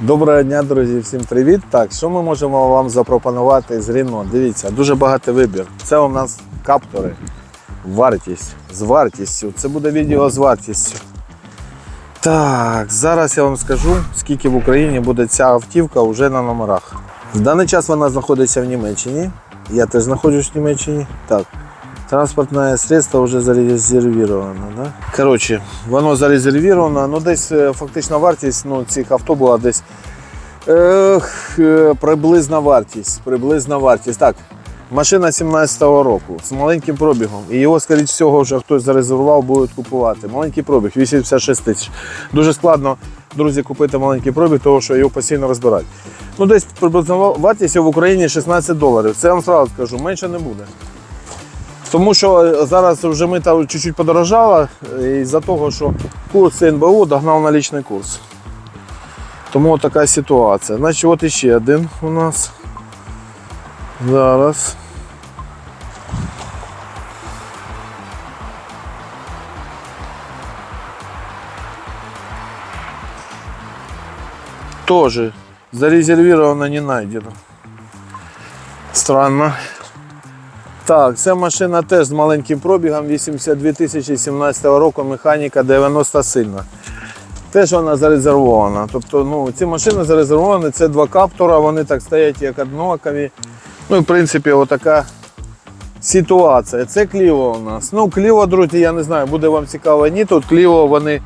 Доброго дня, друзі, всім привіт. Так, що ми можемо вам запропонувати з Рено? Дивіться, дуже багатий вибір. Це у нас каптори. Вартість. З вартістю. Це буде відео з вартістю. Так, зараз я вам скажу, скільки в Україні буде ця автівка вже на номерах. В даний час вона знаходиться в Німеччині. Я теж знаходжусь в Німеччині. Так. Транспортне средство вже зарезервировано. Да? Коротше, воно зарезервировано, ну десь е, фактична вартість ну, цих авто була десь ех, е, приблизна вартість. Приблизна вартість. Так, машина 17-го року з маленьким пробігом. І його, скоріш всього, вже хтось зарезервував, будуть купувати. Маленький пробіг, 86 тисяч. Дуже складно, друзі, купити маленький пробіг, тому що його постійно розбирають. Ну, десь приблизна вартість в Україні 16 доларів. Це я вам сразу скажу, менше не буде. Тому що зараз вже ми там чуть-чуть подорожала із-за того, що курс НБУ догнав налічний курс. Тому от така ситуація. Значить, от іще один у нас. Зараз. Тоже зарезервировано, не найдено. Странно. Так, ця машина теж з маленьким пробігом 82 тисячі 17 року, механіка 90 сильна. Теж вона зарезервована. Тобто ну, ці машини зарезервовані, це два каптора, вони так стоять як однакові. Ну в принципі отака ситуація. Це Кліво у нас. Ну, Кліво, друзі, я не знаю, буде вам цікаво ні. Тут Кліво вони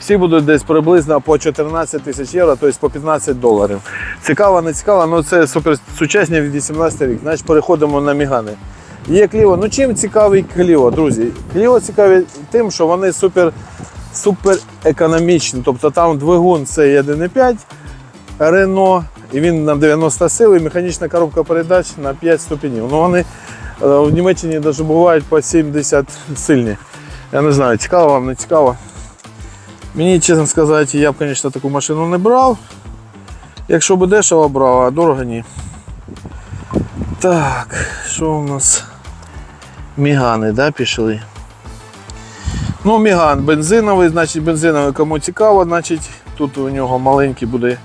всі будуть десь приблизно по 14 тисяч євро, тобто по 15 доларів. Цікаво, не цікаво, але це супер сучасні від 18 рік. Значить переходимо на Мігани. Є Кліво. Ну чим цікавий Кліво, друзі? Кліво цікаві тим, що вони супер, супер економічні. Тобто там двигун це 1,5 Рено, і він на 90 сил, і механічна коробка передач на 5 ступенів. Ну вони е, в Німеччині навіть бувають по 70 сильні. Я не знаю, цікаво вам, не цікаво. Мені, чесно сказати, я б, звісно, таку машину не брав. Якщо б дешево брав, а дорого ні. Так, що у нас? Мігани, да, пішли. Ну, Міган бензиновий, значить бензиновий кому цікаво, значить тут у нього маленький буде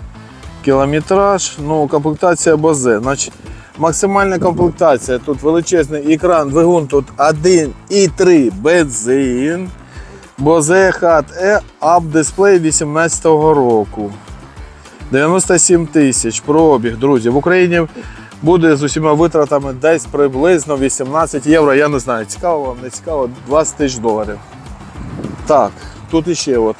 кілометраж. Ну, комплектація Бозе. Значить, максимальна комплектація. Тут величезний екран, двигун тут 1,3 бензин. Бозе Хат E Up дисплей 18 року. 97 тисяч пробіг, друзі. В Україні буде з усіма витратами десь приблизно 18 євро. Я не знаю, цікаво вам, не цікаво, 20 тисяч доларів. Так, тут іще от.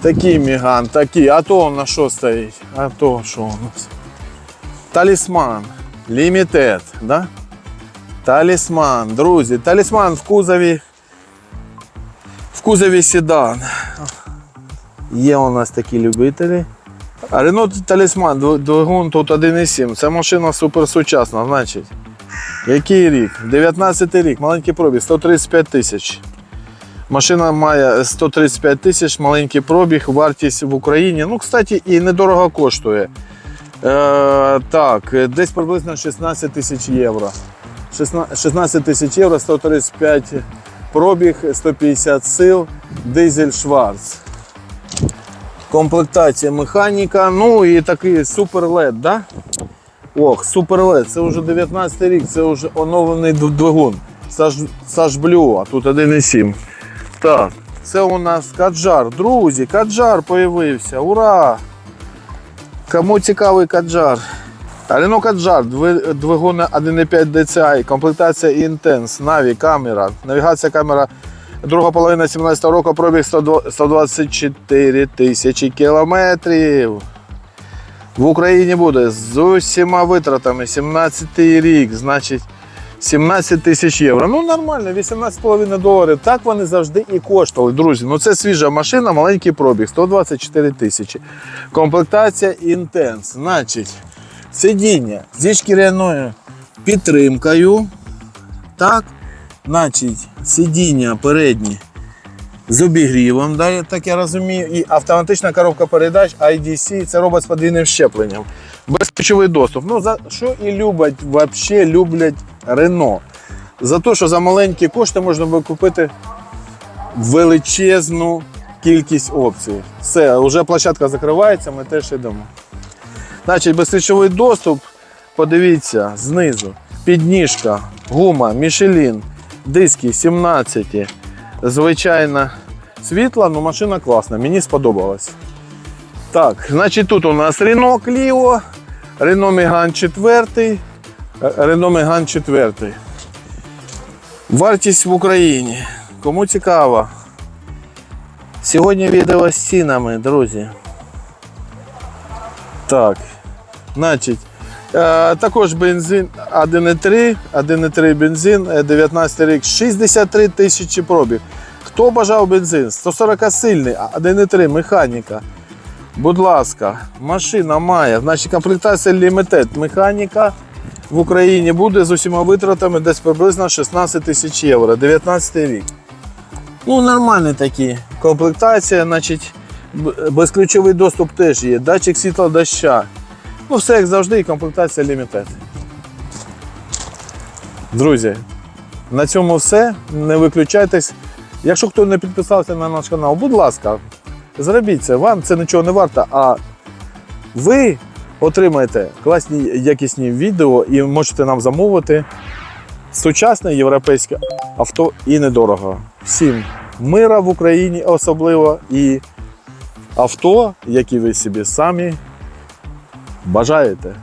Такий міган, такий. А то на що стоїть? А то що у нас? Талісман. Лімітед, да? Талісман, друзі, талісман в кузові. В кузові седан. Є у нас такі любителі. Renault Талісман, двигун тут 1,7. Це машина суперсучасна, значить. Який рік? 19 рік, маленький пробіг, 135 тисяч. Машина має 135 тисяч, маленький пробіг, вартість в Україні. Ну, кстати, і недорого коштує. Е, так, десь приблизно 16 тисяч євро. 16 16 тисяч євро, 135 пробіг, 150 сил, дизель Шварц. Комплектація механіка, ну і такий супер LED, да? Ох, супер LED, це вже 19 рік, це вже оновлений двигун. Blue, а тут 1,7. Так, це у нас Каджар. Друзі, Каджар появився. Ура! Кому цікавий Каджар? Рено Каджар, дви- двигун 1,5 DCI, комплектація Intense, Наві, камера, навігація камера Друга половина 17 року пробіг 124 тисячі кілометрів. В Україні буде з усіма витратами 17 рік, значить 17 тисяч євро. Ну нормально, 18,5 доларів. Так вони завжди і коштували. Друзі, ну це свіжа машина, маленький пробіг, 124 тисячі. Комплектація Intense. Значить, сидіння зі шкіряною підтримкою. Так. Значить, сидіння передні з обігрівом, да, так я розумію, і автоматична коробка передач IDC, це робот з подвійним щепленням. Безключовий доступ. Ну, за що і люблять, взагалі люблять Рено. За те, що за маленькі кошти можна буде купити величезну кількість опцій. Все, вже площадка закривається, ми теж йдемо. Значить, безключовий доступ, подивіться, знизу. Підніжка, гума, Мішелін, диски 17. Звичайно, світла, ну машина класна, мені сподобалась. Так, значить тут у нас Renault Clio, Renault Megane 4, е, Renault Megane 4. Вартість в Україні. Кому цікаво. Сьогодні відео з цінами, друзі. Так. Значить, також бензин 1,3, 1,3 бензин, е, 19 рік, 63 тисячі пробіг. Хто бажав бензин? 140 сильний, а 1,3 механіка. Будь ласка, машина має, значить комплектація Limited механіка в Україні буде з усіма витратами десь приблизно 16 тисяч євро, 19 рік. Ну, нормальні такі комплектація, значить, безключовий доступ теж є, датчик світла доща. Ну, все як завжди, і комплектація Limited. Друзі, на цьому все. Не виключайтесь. Якщо хто не підписався на наш канал, будь ласка, зробіть це. Вам це нічого не варто, а ви отримаєте класні якісні відео і можете нам замовити сучасне європейське авто і недорого. Всім мира в Україні особливо і авто, які ви собі самі бажаєте.